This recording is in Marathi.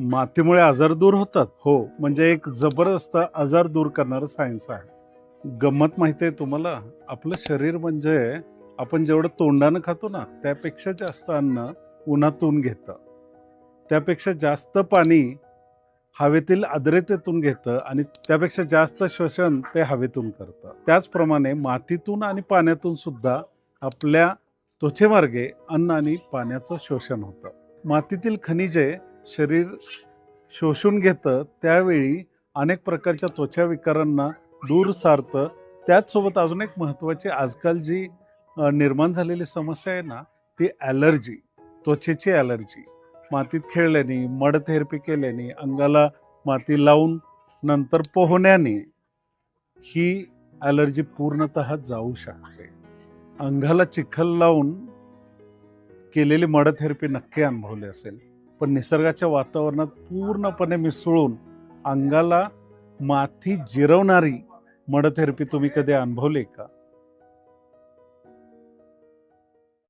मातीमुळे आजार दूर होतात. हो म्हणजे एक जबरदस्त आजार दूर करणारं सायन्स आहे. गंमत माहिती आहे तुम्हाला? आपलं शरीर म्हणजे आपण जेवढं तोंडानं खातो ना त्यापेक्षा जास्त अन्न उन्हातून घेतं. त्यापेक्षा जास्त पाणी हवेतील आर्द्रतेतून घेतं आणि त्यापेक्षा जास्त श्वसन ते हवेतून करतं. त्याचप्रमाणे मातीतून आणि पाण्यातून सुद्धा आपल्या त्वचेमार्गे अन्न आणि पाण्याचं शोषण होतं. मातीतील खनिजे शरीर शोषून घेतं त्यावेळी अनेक प्रकारच्या त्वचा विकारांना दूर सारतं. त्याचसोबत अजून एक महत्त्वाची आजकाल जी निर्माण झालेली समस्या आहे ना ती ॲलर्जी त्वचेची ॲलर्जी. मातीत खेळल्याने मड थेरपी केल्याने अंगाला माती लावून नंतर पोहण्याने ही ॲलर्जी पूर्णतः जाऊ शकते. अंगाला चिखल लावून केलेली मड थेरपी नक्की अनुभवली असेल. पण निसर्गाच्या वातावरणात पूर्णपणे मिसळून अंगाला माथी जिरवणारी मड थेरपी तुम्ही कधी अनुभवली का?